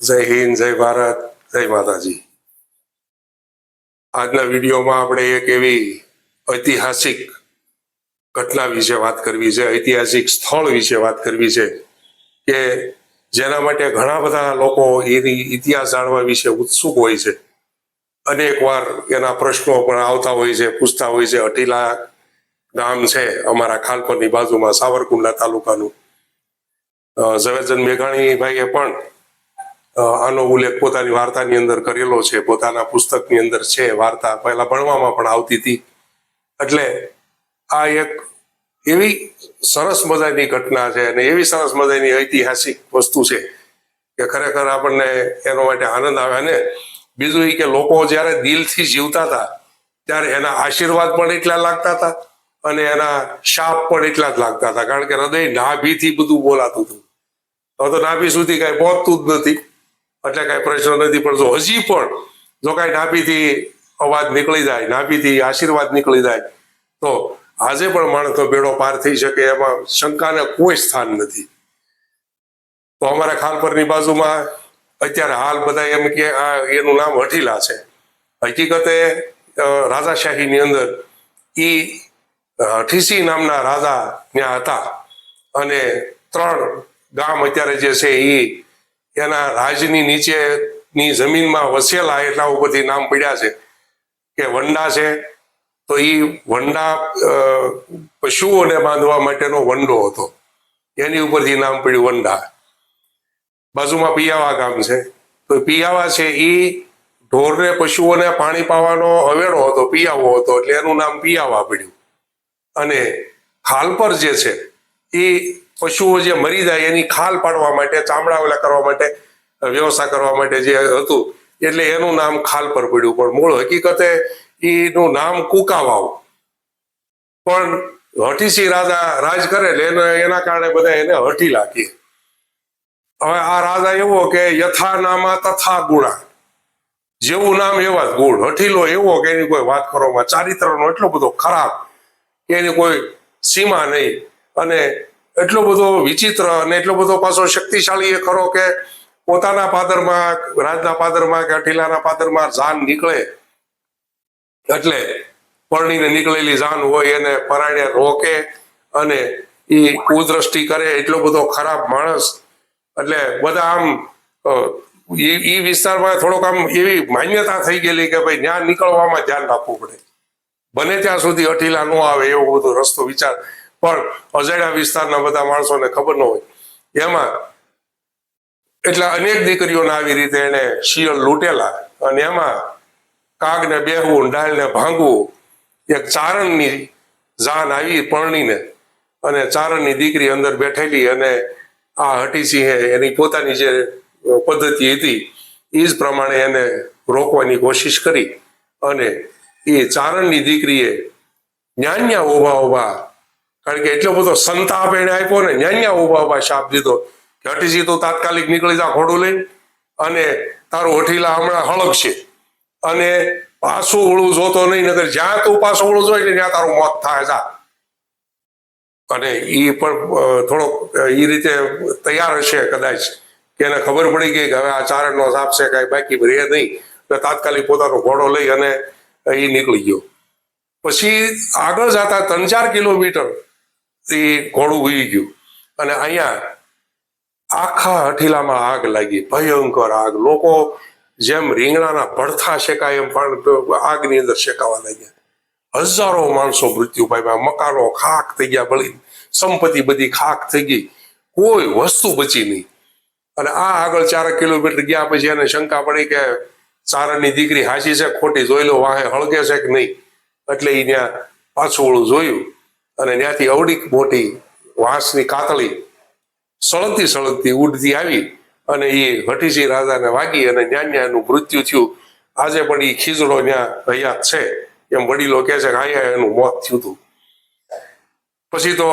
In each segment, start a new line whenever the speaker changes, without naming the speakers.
જય હિન્દ, જય ભારત, જય માતાજી. આજના વિડીયોમાં આપણે એક એવી ઐતિહાસિક ઘટના વિશે વાત કરવી છે, ઐતિહાસિક સ્થળ વિશે વાત કરવી છે કે જેના માટે ઘણા બધા લોકો એની ઇતિહાસ જાણવા વિશે ઉત્સુક હોય છે. અનેક વાર એના પ્રશ્નો પણ આવતા હોય છે, પૂછતા હોય છે. અટીલા ગામ છે અમારા ખાલપરની બાજુમાં સાવરકુંડલા તાલુકાનું. ઝવેરચંદ મેઘાણીભાઈએ પણ આનો ઉલ્લેખ પોતાની વાર્તાની અંદર કરેલો છે, પોતાના પુસ્તકની અંદર છે, વાર્તા પહેલા ભણવામાં પણ આવતી હતી. એટલે આ એક એવી સરસ મજાની ઘટના છે અને એવી સરસ મજાની ઐતિહાસિક વસ્તુ છે કે ખરેખર આપણને એનો માટે આનંદ આવે અને બીજું એ કે લોકો જ્યારે દિલથી જીવતા હતા, ત્યારે એના આશીર્વાદ પણ એટલા લાગતા હતા અને એના શાપ પણ એટલા જ લાગતા હતા. કારણ કે હૃદય નાભીથી બધું બોલાતું હતું. હવે તો નાભી સુધી કઈ પહોંચતું જ નથી. એટલે કઈ પ્રશ્ન નથી, પણ હજી પણ જો કઈ નાપીથી અવાજ નીકળી જાય નાભીથી આશીર્વાદ નીકળી જાય, તો આજે પણ માણસનો બેડો પાર થઈ શકે, એમાં શંકાને કોઈ સ્થાન નથી. તો અમારા ખાલપરની બાજુમાં અત્યારે હાલ બધા એમ કે આ એનું નામ હઠીલા છે. હકીકતે રાજાશાહીની અંદર એ હઠીસી નામના રાજા ત્યાં હતા. અને ત્રણ ગામ અત્યારે જે છે એ એના રાજની નીચેની જમીનમાં વસેલા એટલા ઉપરથી નામ પડ્યા છે કે વંડા છે. તો એ વંડા પશુઓને બાંધવા માટેનો વંડો હતો. એની ઉપરથી નામ પડ્યું વંડા. બાજુમાં પિયાવા ગામ છે. તો પિયાવા છે એ ઢોરને, પશુઓને પાણી પાવાનો અવેડો હતો, પિયાવો હતો, એટલે એનું નામ પિયાવા પડ્યું. અને ખાલપર જે છે એ પશુઓ જે મરી જાય એની ખાલ પાડવા માટે ચામડા ઓલા કરવા માટે વ્યવસાય કરવા માટે જે હતું, એટલે એનું નામ ખાલ પર પડ્યું. પણ મૂળ હકીકતે એનું નામ કુકાવાવ. પણ હઠીસી રાજા રાજ કરે એને, એના કારણે બધા એને હઠી લાગી. હવે આ રાજા એવો કે યથા નામા તથા ગુણા. જેવું નામ એવા જ ગુણ. હઠીલો એવો કે એની કોઈ વાત કરવામાં, ચારિત્રનો એટલો બધો ખરાબ કે એની કોઈ સીમા નહીં. અને એટલો બધો વિચિત્ર અને એટલો બધો પાછો શક્તિશાળી એ ખરો કે પોતાના પાદરમાં, રાજના પાદરમાં કે અઠીલાના પાદરમાં જાન નીકળે. એટલે પરણીને નીકળેલી જાન હોય એને પરાણે રોકે અને એ કુદ્રષ્ટિ કરે એટલો બધો ખરાબ માણસ. એટલે બધા આમ એ વિસ્તારમાં થોડોક આમ એવી માન્યતા થઈ ગયેલી કે ભાઈ ત્યાં નીકળવામાં ધ્યાન રાખવું પડે. બને ત્યાં સુધી અઠીલા ન આવે એવો બધો રસ્તો વિચાર. પણ અજાણ્યા વિસ્તારના બધા માણસોને ખબર ન હોય. એમાં એટલે અનેક દીકરીઓને આવી રીતે એને શિયળ લૂંટેલા અને એમાં કાગને બેહવું ડાળને ભાંગવું, એક ચારણની જાન આવી પરણીને અને ચારણની દીકરી અંદર બેઠેલી અને આ હટીસિંહે એની પોતાની જે પદ્ધતિ હતી એ જ પ્રમાણે એને રોકવાની કોશિશ કરી અને એ ચારણની દીકરીએ ન્યાન્યા ઊભા ઊભા કારણ કે એટલો બધો સંતાપ એને આપ્યો ને ન્યાન્યા ઊભા ઊભા શાપ દીધો કે હટીજી તું તાત્કાલિક નીકળી જા ઘોડું લઈ અને તારું હઠીલા હમણાં હળગશે. અને પાછું ઉળું જોતો નહીં નગર જ્યાં તું પાછું ઉળું જોઈ ને ત્યાં તારું મોત થાય, જા. અને એ પણ થોડોક એ રીતે તૈયાર હશે કદાચ. કે એને ખબર પડી ગઈ કે હવે આ ચારણનો સાપ છે, કાંઈ બાકી રહે નહીં. તાત્કાલિક પોતાનો ઘોડો લઈ અને એ નીકળી ગયો. પછી આગળ જતા ત્રણ ચાર કિલોમીટર એ ઘોડું ઉઈ ગયું. અને અહીંયા આખા હઠીલામાં આગ લાગી. ભયંકર આગ. લોકો જેમ રીંગણાના ભડથા શેકાય એમ પણ આગની અંદર શેકાવા લાગ્યા. હજારો માણસો મૃત્યુ પામ્યા. મકાનો ખાક થઈ ગયા બળી સંપત્તિ બધી ખાક થઈ ગઈ. કોઈ વસ્તુ બચી નહીં. અને આ આગળ ચાર કિલોમીટર ગયા પછી એને શંકા પડી કે ચારણની દીકરી હાચી છે, ખોટી? જોઈ લો, વાહે હળગે છે કે નહીં? એટલે એ ત્યાં પાછું જોયું. અને ત્યાંથી અવડી મોટી વાંસની કાતળી સળગતી સળગતી ઉડતી આવી અને એ હઠીસી રાજાને વાગી અને ન્યાન્યાનું મૃત્યુ થયું. આજે પણ એ ખીજડો ત્યાં હયાત છે. એમ વડીલો કહે છે કે અહીંયા એનું મોત થયું હતું. પછી તો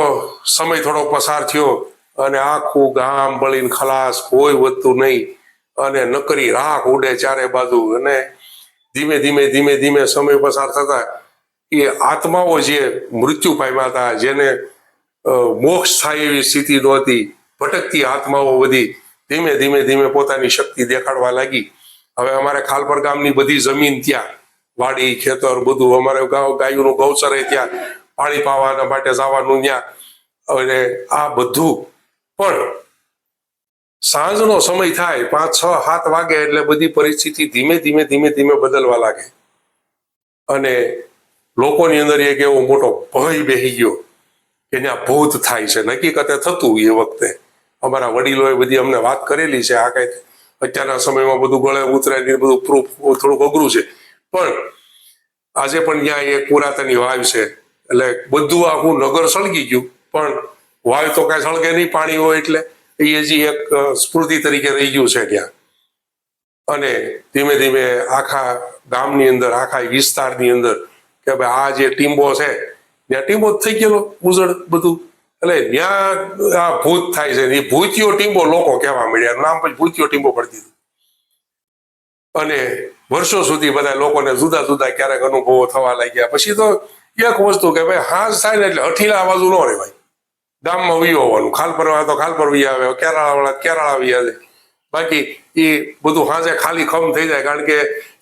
સમય થોડો પસાર થયો અને આખું ગામ બળીને ખલાસ, કોઈ વધતું નહીં. અને નકરી રાખ ઉડે ચારે બાજુ. અને ધીમે ધીમે ધીમે ધીમે સમય પસાર થતા એ આત્માઓ જે મૃત્યુ પામ્યા હતા, જેને મોક્ષ થાય એવી સ્થિતિ નહોતી, ભટકતી આત્માઓ બધી ધીમે ધીમે ધીમે પોતાની શક્તિ દેખાડવા લાગી. હવે અમારે ખાલપર ગામની બધી જમીન ત્યાં, વાડી, ખેતર બધું, અમારે ગાય ગાયોનું ગૌચર ત્યાં, પાણી પાવાના માટે જવાનું ત્યાં. અને આ બધું પણ સાંજનો સમય થાય, પાંચ, છ, સાત વાગે એટલે બધી પરિસ્થિતિ ધીમે ધીમે ધીમે ધીમે બદલવા લાગે. અને લોકોની અંદર એક એવો મોટો ભય બેહી ગયો કે ત્યાં ભૂત થાય છે. નકીકતે થતું એ વખતે. અમારા વડીલોએ બધી અમને વાત કરેલી છે આ કઈ અત્યારના સમયમાં બધું ગળે ઉતરે ને બધું પ્રૂફ થોડુંક અઘરું છે. પણ આજે પણ ત્યાં એક પુરાતની વાવ છે. એટલે બધું આખું નગર સળગી ગયું. પણ વાવ તો કાંઈ સળગે નહીં પાણી હોય એટલે. એ હજી એક સ્મૃતિ તરીકે રહી ગયું છે ત્યાં. અને ધીમે ધીમે આખા ગામની અંદર, આખા વિસ્તારની અંદર કે ભાઈ આ જે ટીમ્બો છે, ત્યાં ટીમ્બો થઈ ગયેલો ઉજળ બધું. એટલે ત્યાં આ ભૂત થાય છે એ ભૂતિયો ટીમ્બો લોકો કહેવા મળ્યા નામ પછી ભૂતિયો ટીમ્બો પડી દીધું. અને વર્ષો સુધી બધા લોકોને જુદા જુદા ક્યારેક અનુભવો થવા લાગ્યા. પછી તો એક વસ્તુ કે ભાઈ હાજ થાય ને એટલે હઠીલા બાજુ ન રહેવાય ગામમાં વી હોવાનું ખાલ વાળા તો ખાલપર વી આવે કેરાળા વાળા કેરાળા વી આવે. બાકી એ બધું હાજે ખાલી ખમ થઈ જાય, કારણ કે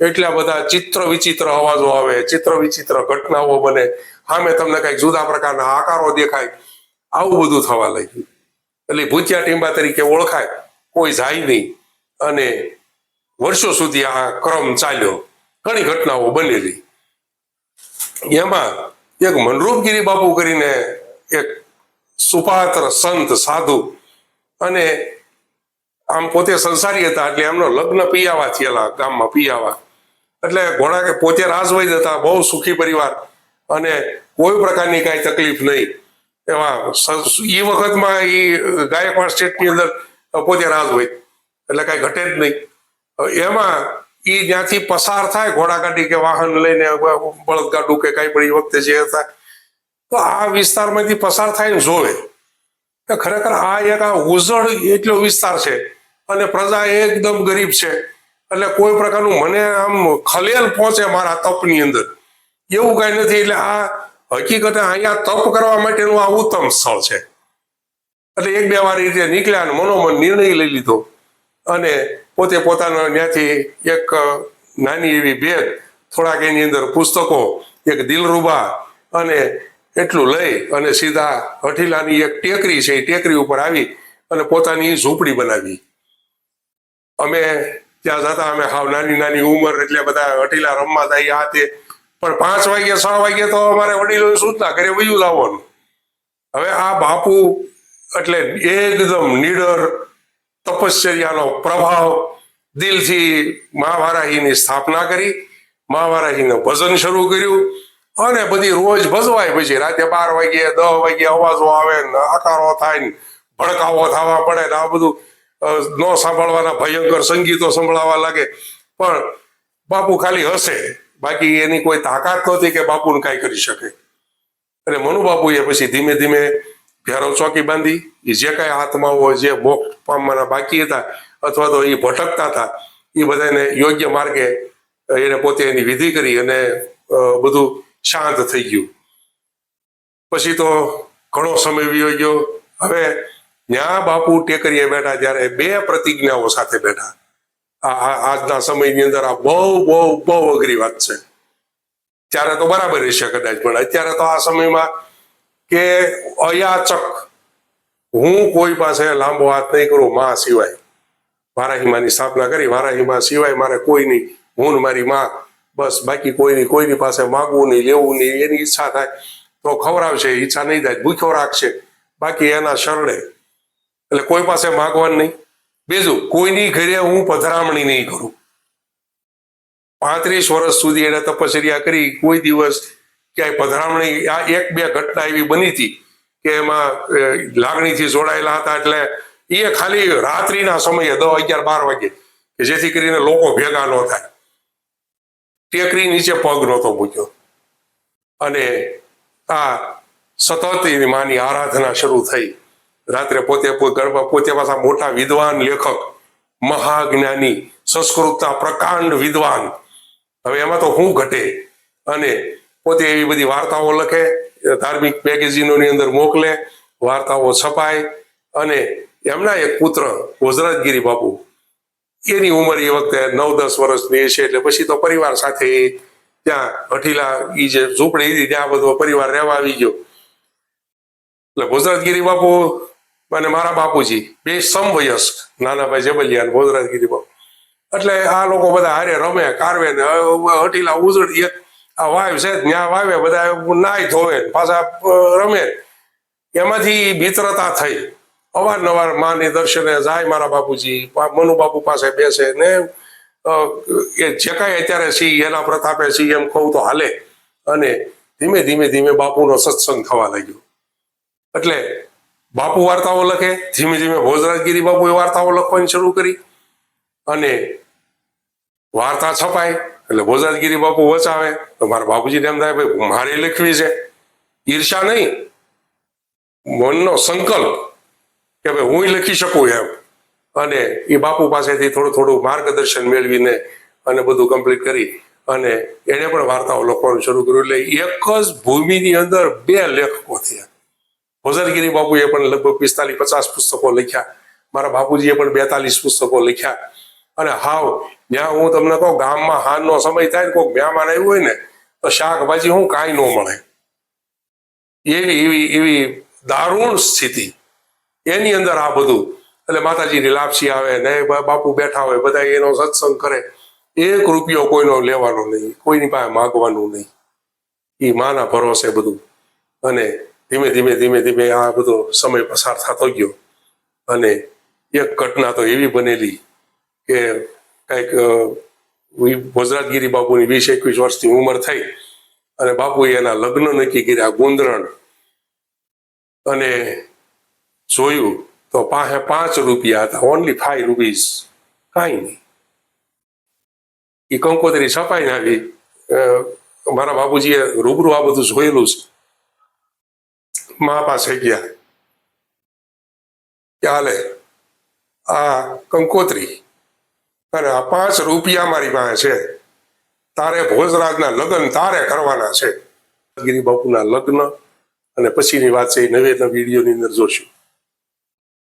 એટલા બધા ચિત્ર વિચિત્ર અવાજો આવે, ચિત્ર વિચિત્ર ઘટનાઓ બને, સામે તમને કંઈક જુદા પ્રકારના આકારો દેખાય, આવું બધું થવા લાગ્યું. એટલે ભૂતિયા ટીંબા તરીકે ઓળખાય, કોઈ જાય નહીં. અને વર્ષો સુધી આ ક્રમ ચાલ્યો, ઘણી ઘટનાઓ બનેલી. એમાં એક મનરૂપગીરી બાપુ કરીને એક સુપાત્ર સંત સાધુ અને આમ પોતે સંસારી હતા એટલે એમનો લગ્ન પિયાવા થયેલા, ગામમાં પિયાવા. એટલે ઘોડા કે પોતે રાજવૈદ હતા, બહુ સુખી પરિવાર. અને કોઈ પ્રકારની કાંઈ તકલીફ નહીં. એવા એ વખતમાં એ ગાયકવાડ સ્ટેટની અંદર પોતે રાજવૈદ. એટલે કાંઈ ઘટે જ નહીં. એમાં એ જ્યાંથી પસાર થાય ઘોડાગાડી કે વાહન લઈને બળદગાડું કે કાંઈ પણ એ વખતે જે હતા, તો આ વિસ્તારમાંથી પસાર થાય ને જોવે. ખરેખર આ એક આ ઉજળ એટલો વિસ્તાર છે અને પ્રજા એકદમ ગરીબ છે. એટલે કોઈ પ્રકારનું મને આમ ખલેલ પહોંચે મારા તપની અંદર. એવું કઈ નથી, એટલે આ હકીકતે અહીંયા તપ કરવા માટેનું આ ઉત્તમ સ્થળ છે. એટલે એક બે વાર રીતે નીકળ્યા અને મનોમન નિર્ણય લઈ લીધો. અને પોતે પોતાના ત્યાંથી એક નાની એવી બેગ થોડાક એની અંદર પુસ્તકો, એક દિલરૂબા અને એટલું લઈ અને સીધા હઠીલાની એક ટેકરી છે, એ ટેકરી ઉપર આવી અને પોતાની ઝૂંપડી બનાવી. અમે ત્યાં જતા અમે હાવ નાની નાની ઉંમર એટલે બધા હઠીલા રમવા જાય આ તે. પણ પાંચ વાગે છ વાગે તો અમારે વડીલોએ સૂચના કરે વયું લાવવાનું. હવે આ બાપુ એટલે એકદમ નીડર, તપશ્ચર્યાનો પ્રભાવ, દિલથી મહાવારાહીની સ્થાપના કરી, મહાવારાહીનું ભજન શરૂ કર્યું અને બધી રોજ ભજવાય પછી રાતે બાર વાગે દસ વાગે અવાજો આવે ને આકારો થાય ને ભડકાવો થવા પડે ને આ બધું. ન સાંભળવાના ભયંકર સંગીતો સંભળાવા લાગે. પણ બાપુ ખાલી હશે બાકી એની કોઈ તાકાત નહોતી કે બાપુને કાંઈ કરી શકે. અને મનુ બાપુએ પછી ધીમે ધીમે ભેરવ ચોકી બાંધી. એ જે કાંઈ હાથમાં હોય, જે મોક્ષ પામવાના બાકી હતા, અથવા તો એ ભટકતા હતા એ બધાને યોગ્ય માર્ગે એને પોતે એની વિધિ કરી અને બધું શાંત થઈ ગયું. પછી તો ઘણો સમય વિયો ગયો. હવે ત્યાં બાપુ ટેકરીએ બેઠા ત્યારે બે પ્રતિજ્ઞાઓ સાથે બેઠા. આજના સમયની અંદર આ બહુ બહુ બહુ અઘરી વાત છે. ત્યારે તો બરાબર રહેશે કદાચ, પણ અત્યારે તો આ સમયમાં કે અયાચક. હું કોઈ પાસે લાંબો હાથ નહીં કરું, માં સિવાય. વારાહીમાની સ્થાપના કરી, વારાહીમાં સિવાય મારે કોઈ નહીં. હું મારી માં, બસ બાકી કોઈની કોઈની પાસે માગવું નહીં, લેવું નહીં, એની ઈચ્છા થાય તો ખવડાવશે, ઈચ્છા નહીં થાય, ભૂખ્યો રાખશે. બાકી એના શરણે એટલે કોઈ પાસે માગવાનું નહીં. બીજું, કોઈની ઘરે હું પધરામણી નહીં કરું. પાંત્રીસ વર્ષ સુધી એને તપશ્ચર્યા કરી, કોઈ દિવસ ક્યાંય પધરામણી, આ એક બે ઘટના એવી બની હતી કે એમાં લાગણીથી જોડાયેલા હતા એટલે એ ખાલી રાત્રિના સમયે દસ અગિયાર બાર વાગે કે જેથી કરીને લોકો ભેગા ન થાય. ટેકરી નીચે પગ નહોતો મૂક્યો. અને આ સતત એની માની આરાધના શરૂ થઈ. રાત્રે પોતે પોતે પાછા મોટા વિદ્વાન લેખક, મહાજ્ઞાની, સંસ્કૃતના પ્રકાંડ વિદ્વાન. હવે એમાં તો હું ઘટે અને પોતે એવી બધી વાર્તાઓ લખે, ધાર્મિક મેગેઝિનોની અંદર મોકલે, વાર્તાઓ છપાય અને એમના એક પુત્ર ભોજરાજગીરી બાપુ, એની ઉંમર એ વખતે નવ દસ વર્ષની છે એટલે પછી તો પરિવાર સાથે ત્યાં અઠીલા એ જે ઝૂંપડી હતી ત્યાં બધો પરિવાર રહેવા આવી ગયો. એટલે ભોજરાજગીરી બાપુ અને મારા બાપુજી, બે સમવયસ્ક. નાનાભાઈ જબલિયા અને ભોજરાજગીરી બાપુ એટલે આ લોકો બધા હારે રમે, કારવે ને અટીલા ઉજળ આ વાવ છે, ત્યાં વાવે, બધા નાય ધોવે પાછા રમે. એમાંથી મિત્રતા થઈ. અવારનવાર માની દર્શને જાય મારા બાપુજી મનુ બાપુ પાસે બેસે ને એ જે કાંઈ અત્યારે સી એના પ્રતાપે સી એમ કહું તો હાલે. અને ધીમે ધીમે ધીમે બાપુનો સત્સંગ થવા લાગ્યો. એટલે બાપુ વાર્તાઓ લખે, ધીમે ધીમે ભોજરાજગીરી બાપુએ વાર્તાઓ લખવાની શરૂ કરી અને વાર્તા છપાય એટલે ભોજરાજગીરી બાપુ વચાવે. તો મારા બાપુજીને એમ થાય, ભાઈ, મારે લખવી છે. ઈર્ષા નહીં. મનનો સંકલ્પ કે, ભાઈ, હું લખી શકું એમ. અને એ બાપુ પાસેથી થોડું થોડું માર્ગદર્શન મેળવીને અને બધું કમ્પ્લીટ કરી અને એણે પણ વાર્તાઓ લખવાનું શરૂ કર્યું. એટલે એક જ ભૂમિની અંદર બે લેખકો થયા. ભોજરાજગીરી બાપુએ પણ લગભગ પિસ્તાલીસ પચાસ પુસ્તકો લખ્યા. મારા બાપુજીએ પણ બેતાલીસ પુસ્તકો લખ્યા. અને હાવ, જ્યાં હું તમને કહું, ગામમાં હાનનો સમય થાય ને કોઈક મહેમાન આવ્યું હોય ને, તો શાકભાજી હું કાંઈ ન મળે. એવી એવી એવી દારૂણ સ્થિતિ. એની અંદર આ બધું. એટલે માતાજીની લાપસી આવે ને બાપુ બેઠા હોય, બધા એનો સત્સંગ કરે. એક રૂપિયો કોઈનો લેવાનો નહીં, કોઈની પાસે માગવાનું નહીં. એ માના ભરોસે બધું. અને ધીમે ધીમે ધીમે ધીમે આ બધો સમય પસાર થતો ગયો. અને એક ઘટના તો એવી બનેલી કે કંઈક વજરાજગીરી બાપુની વીસ એકવીસ વર્ષની ઉંમર થઈ અને બાપુએ એના લગ્ન નક્કી કર્યા ગુંદરણ. અને જોયું તો પાસે પાંચ રૂપિયા હતા ઓનલી ફાઈવ રૂપીઝ કાંઈ નહીં. એ કંકોત્રી છપાઈ નાખી. મારા બાપુજીએ રૂબરૂ આ બધું જોયેલું છે. મા પાસે ગયા. ચાલે આ કંકોત્રી અને આ પાંચ રૂપિયા મારી પાસે છે. તારે ભોજરાજના લગ્ન તારે કરવાના છે. ગિરી બાપુના લગ્ન અને પછીની વાત છે એ નવે વિડીયોની અંદર જોશું.